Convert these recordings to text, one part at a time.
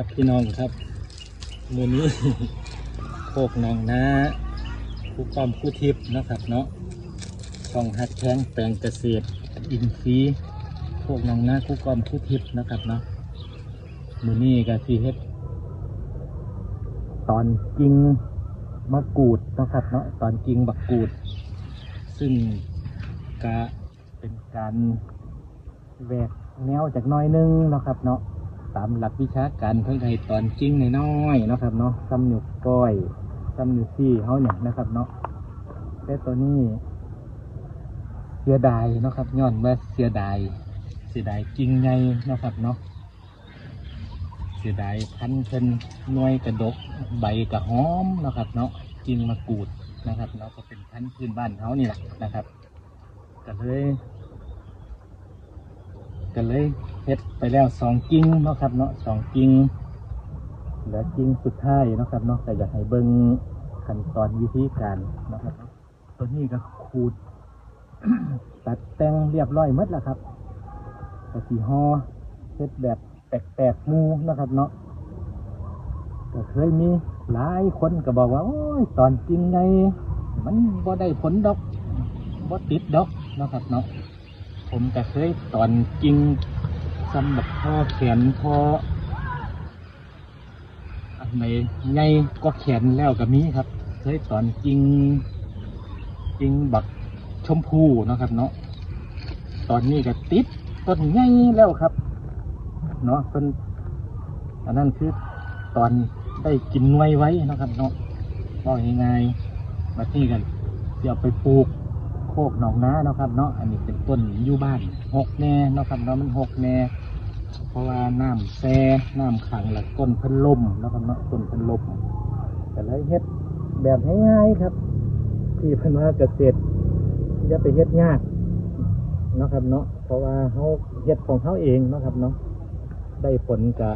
ครับพี่น้องครับมือนี้โคกหนองนาคู่ป้อมคู่ทิพย์นะครับเนาะช่องฮัดแข้งแปลงเกษตร อินทรีย์โคกหนองนาคู่ป้อมคู่ทิพย์นะครับเนาะมือนี้ก็สีเฮ็ดตอนกิ่งมะกรูดนะครับเนาะตอนกิ่งบักกูด ซึ่งก็เป็นการแหวกแนวจากน้อยหนึงนะครับเนาะ ตามหลักวิชาการเพื่อให้ตอนจริงในน้อยๆนะครับเนาะซ้ำหยุกก้อยซ้ำหยุกซี่เขาเนี่ยนะครับเนาะแต่ตัวนี้เสียดายนะครับย้อนว่าเสียดายเสียดายจริงไงนะครับเนาะเสียดายพันเพิ่นน่วยกระดกใบกระหอมนะครับเนาะจริงมากรูดนะครับเนาะก็เป็นพันพื้นบ้านเขานี่แหละนะครับก็เลย ก็เลยเฮ็ดไปแล้วสองกิ่งเนาะครับเนาะสองกิ่งเหลือกิ่งสุดท้ายเนาะครับเนาะแต่อยากให้เบิ่งขั้นตอนวิธีการเนาะครับเนาะตัวนี้ก็ขูดตัดแต่งเรียบร้อยหมดแล้วครับก็สีห่อเฮ็ดแบบแปลกๆมูเนาะครับเนาะก็เคยมีหลายคนก็บอกว่า โอ้ยตอนจริงไง มันบ่ได้ผลดอกบ่ติดดอกเนาะครับเนาะ ผมก็เคยตอนจริงสำหรับพ่อแขนพ่ออันไหนใหญ่ก็แขนแล้วก็มีครับ เคยตอนจริงจริงบักชมพูนะครับ เนาะตอนนี้ก็ติดต้นใหญ่แล้วครับ เนาะเป็นอันนั้นคือตอนได้กินหน่วยไว้นะครับ เนาะก็ง่ายๆมาที่กันเดี๋ยวไปปลูก กหนองนาเนาะครับเนาะอันนี้เป็นต้นอยู่บ้านหกแน่เนาะครับเนาะมันหกแน่เพราะว่าน้ำแซ่น้ำขังแล้วต้นพันลมเนาะครับเนาะต้นพันลมแต่เลยเฮ็ดแบบง่ายๆครับที่พิ่นว่าเกษตรอย่าไปเฮ็ดยากเนาะครับเนาะเพราะว่าเขาเฮ็ดของเขาเองเนาะครับเนาะได้ผลกะ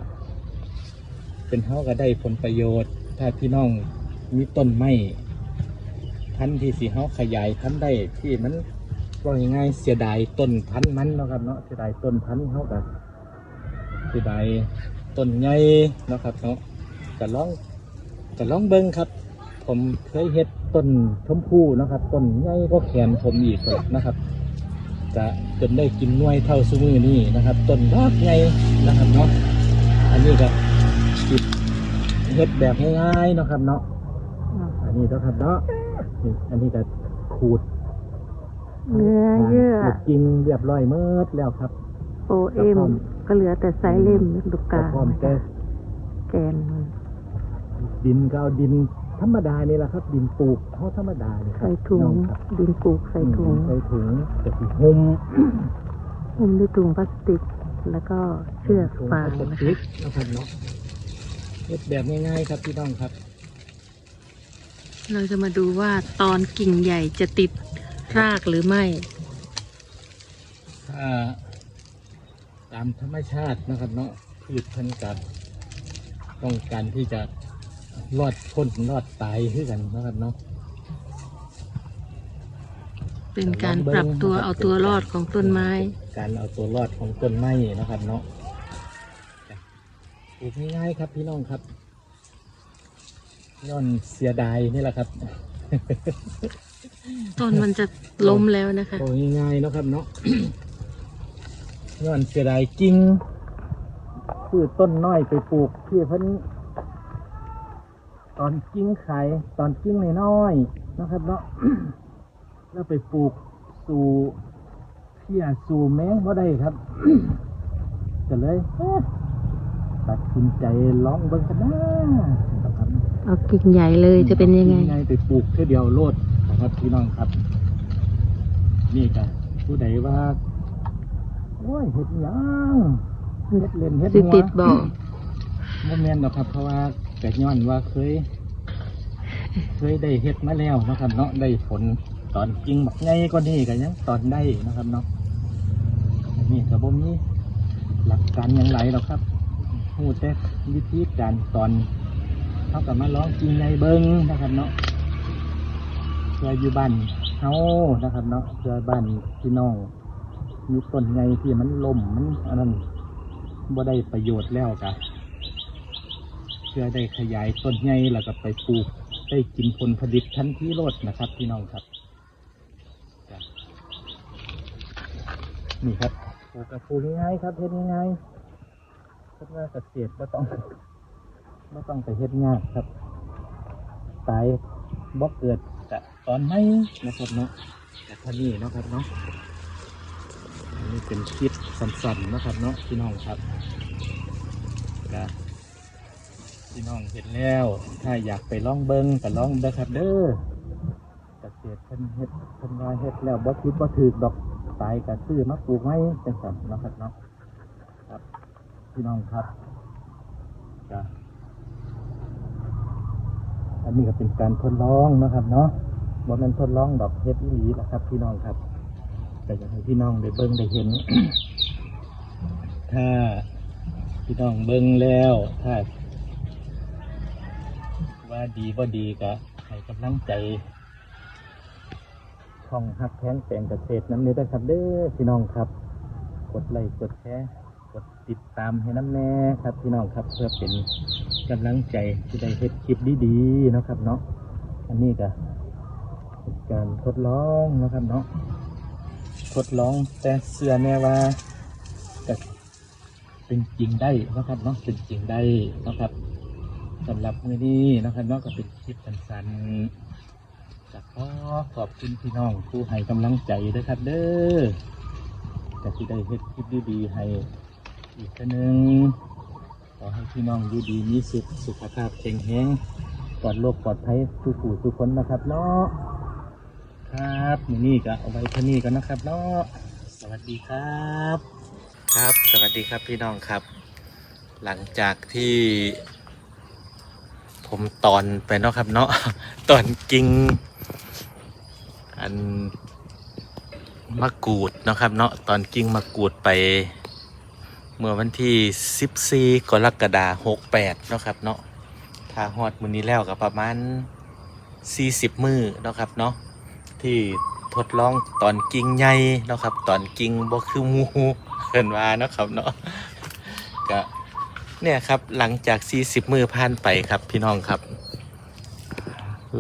เป็นเขาก็ได้ผลประโยชน์ ถ้าพี่น้องมีต้นไม้ พันธุ์ที่สีเฮาขยายพันธุ์ได้ที่มันว่ายังไงายๆเสียดายต้นพันธุ์มันเนาะครับเนาะเสียดายต้นพันธุ์เฮากับเสียดายต้นใหญ่เนาะครับเนาะก็ลองก็ลองเบิ่งครับ ผมเคยเฮ็ดต้นชมพู่นะครับต้นใหญ่ก็แขนผมอีกนะครับ จะจนได้กินน่วยเท่าซุมือนี่นะครับต้นดอกใหญ่นะครับเนาะอันนี้ก็จิบเฮ็ดแบบง่ายๆนะครับเนาะอันนี้นะครับเนาะ นี่อันนี้ก็ขูดเนื้อเยื่อขูดจริงเรียบร้อยเมื่อแล้วครับ โอเอ็มก็เหลือแต่ไซเล่มลูกกาพร้อมแกแกนมันดินก็เอาดินธรรมดานี่แหละครับ ดินปลูกเขาธรรมดานี่ครับใส่ถุงน้อครับดินปลูกใส่ถุงใส่ถุงจะสีหุ้มหุ้มด้วยถุงพลาสติก แล้วก็เชือกถุงฟางพลาสนะติคะกนะครับเนาะเฮ็ดแบบง่ายๆครับพี่น้องครับ เราจะมาดูว่าตอนกิ่งใหญ่จะติดรากหรือไม่ถ้าตามธรรมชาตินะครับเนาะพืชพันธุ์กับต้องการที่จะรอดพ้นรอดตายขึ้นกันนะครับเนาะเป็นการปรับตัวเอาตัวรอดของต้นไม้ การเอาตัวรอดของต้นไม้นะครับเนาะปลูกง่ายๆครับพี่น้องครับ ย้อนเสียดายนี่แหละครับต้นมันจะล้มแล้วนะคะปลูกง่ายๆเนาะครับเนาะย้อนเสียดายจริงคือต้นน้อยไปปลูกที่เพิ่นตอนกิ้งขายตอนกิ้งน้อยๆนะครับเนาะแล้วไปปลูกสู่เพียสู่แมงบ่ได้ครับก็เลยเอ๊ะตัดสินใจลองเบิ่งกันนะครับ เอากิ่งใหญ่เลยจะเป็นยังไงกิ่ไปปลูกเพื่อเดียวโลดนะครับพี่น้องครับ นี่กันผู้ใดว่าโอ้ยเห็ดหยังเห็ดเล่นเห็ดสิหัวติดบอกโมเมนต์นะครับ เพราะว่าแต่ย้อนว่าเคย เคยได้เห็ดมาแล้วนะครับ เนาะได้ผลตอนจริงแบบไงก็นี่กันยังตอนได้นะครับเนาะอันนี่กับผมนี้หลักการอย่างไรหรอกครับพูดแต่วิธีการตอน เท่ากลับมาร้องจริงในเบิ้งนะครับเนาะเพื่ออยู่บ้านเฮานะครับเนาะเพื่อบ้านพี่น้องมีต้นไงที่มันล่มมันอันนั้นบ่ได้ประโยชน์แล้วกะเพื่อได้ขยายต้นใหญ่แล้วก็ไปปลูกได้กินผลผลิตทันทีโลดนะครับ พี่น้องครับนี่ครับปลูกกับปลูกง่ายครับเฮ็ดง่ายๆเฮ็ดว่าเกษตรก็ต้อง ไม่ต้องไปเฮ็ดยากครับ ตายบ่เกิดกะตอนไหนนะครับเนาะแต่ท่านี้นะครับเนาะอันนี้เป็นคลิปสั้นๆนะครับเนาะพี่น้องครับกะพี่น้องเห็นแล้ว ถ้าอยากไปล่องเบิงก็ล่องเด้อครับ เด้อเกษตรเพิ่นเฮ็ดเพิ่นว่าเฮ็ดแล้วบ่คิดบ่ถูกดอกตายก็ซื้อมาปลูกไว้จังซั่นนะครับเนาะครับ พี่น้องครับก็ อันนี้ก็เป็นการทดลองนะครับเนาะบ่แม่นทดลองดอกเฮ็ดอีหลีหรอกครับ พี่น้องครับ แต่อยากให้พี่น้องได้เบิ่งได้เห็น ถ้าพี่น้องเบิ่งแล้วถ้าว่าดีบ่ดีก็ให้กำลังใจช่องฮักแท้งแปลงเกษตรน้ำเนื้อด้ครับเด้อพี่น้องครับ กดไลค์กดแชร์กดติดตามให้น้ำแน่ครับ พี่น้องครับเพื่อเป็น กำลังใจที่ได้เฮ็ดคลิปดีๆนะครับเนาะอันนี้ก็การทดลองนะครับเนาะทดลองแต่เสื้อแน่ว่าจะเป็นจริงได้นะครับเนาะเป็นจริงได้นะครับสำหรับมื้อนี้นะครับเนอกก็เป็นคลิปสั้นๆจากขอขอบคุณพี่น้องผู้ให้กำลังใจด้วยครับ เด้อแต่ที่ได้เฮ็ดคลิปดีๆให้อีกนึง อให้พี่น้องอยู่ดีมีสุขสุขภาพแข็งแรงปลอดโรคปลอดภัยทุกผู้ทุกคนนะครับเนาะครับนี้ก็เอาไว้เท่านี้กันนะครับเนาะสวัสดีครับ ครับ สวัสดีครับพี่น้องครับ หลังจากที่ ผมตอนไปเนาะครับเนาะตอนกิ่งอันมะกรูดเนาะครับเนาะตอนกิ่งมะกรูดไป เมื่อวันที่ 14 กรกฎาคม68 เนาะครับเนาะถ้าฮอดมื้อนี้แล้วก็ประมาณ 40 มือเนาะครับเนาะที่ทดลองตอนกิ่งใหญ่เนาะครับตอนกิ่งบ่คือหมูเพิ่นว่าเนาะครับเนาะก็เนี่ยครับหลังจาก 40 มือผ่านไปครับพี่น้องครับ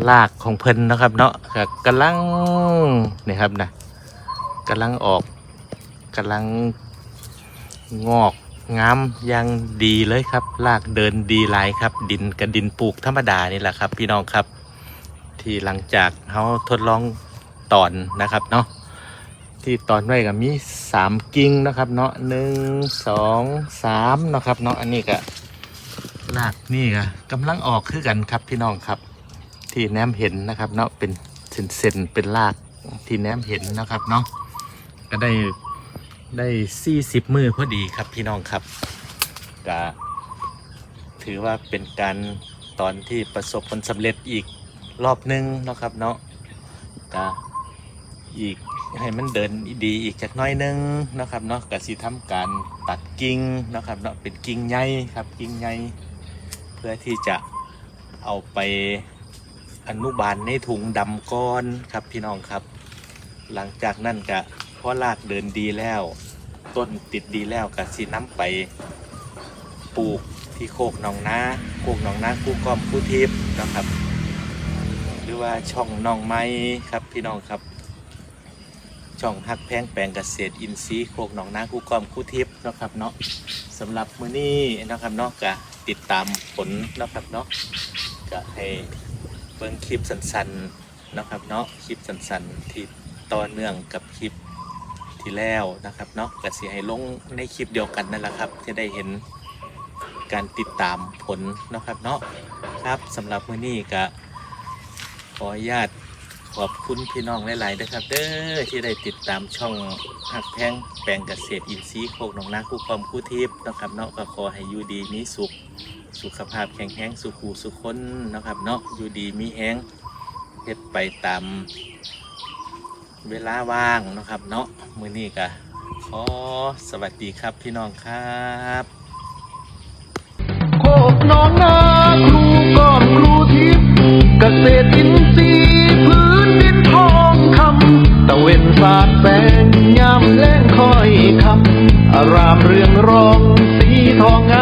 ลากของเพิ่นเนาะครับเนาะก็กำลังนี่ครับนะกำลังออกกำลัง งอกงามย่างดีเลยครับลากเดินดีหลายครับ ดินกับดินปลูกธรรมดานี่แหละครับ พี่น้องครับ ที่หลังจากเขาทดลองตอนนะครับเนาะที่ตอนไว้ก็มีสามกิ่งนะครับ เนาะหนึ่งสองสามนะครับ เนาะอันนี้ก็รากนี่ก็กำลังออกคือกันครับพี่น้องครับ ที่แนมเห็นนะครับ เนาะเป็นเส้นๆเป็นรากที่แนมเห็นนะครับ เนาะก็ได้ ได้สี่สิบมือพอดีครับพี่น้องครับก็ถือว่าเป็นการตอนที่ประสบผลสำเร็จอีกรอบหนึงเนาะครับเนาะก็อีกให้มันเดินดีอีกจักน้อยหนึงนะครับเนาะกสิทำการตัดกิ่งนะครับเนาะเป็นกิ่งใหญ่ครับกิ่งใหญ่เพื่อที่จะเอาไปอนุบาลในถุงดำก้อนครับพี่น้องครับ หลังจากนั้นก็ พอรากเดินดีแล้ว ต้นติดดีแล้วก็สิน้ำไปปลูกที่โคกหนองนาโคกหนองนาคู่ก้อมคู่ทิพย์นะครับ หรือว่าช่องหนองไม้ครับพี่น้องครับ ช่องฮักแพงแปลงเกษตรอินทรีย์โคกหนองนาคู่ก้อมคู่ทิพย์นะครับเนาะสำหรับมื้อนี้นะครับเนาะก็ติดตามผลนะครับเนาะก็ให้เบิ่งคลิปสั้นๆนะครับเนาะคลิปสั้นๆที่ต่อเนื่องกับคลิป ที่แล้วนะครับเนาะก็สิให้ลงในคลิปเดียวกันนั่นแหละครับ จะได้เห็นการติดตามผลนะครับเนาะครับสำหรับมื้อนี้ก็ขออนุญาตขอบคุณพี่น้องหลายๆนะครับเด้อที่ได้ติดตามช่องหักแพงแปลงเกษตรอินทรีย์โคกหนองนาคู่ความคู่ทิพย์นะครับเนาะก็ขอให้อยู่ดีมีสุข สุขภาพแข็งแรงสุขูสุขคนนะครับเนาะอยู่ดีมีแห้งเฮ็ดไปตาม เวลาว่างนะครับ เนาะมือนี้ก็ขอสวัสดีครับพี่น้องครับโคกหนองนาครูก้อนครูทิพย์เกษตรอินทรีย์พื้นดินทองคำตะเวนสาดแสงยามแล้งคอยคำอารามเรืองรองสีทองงา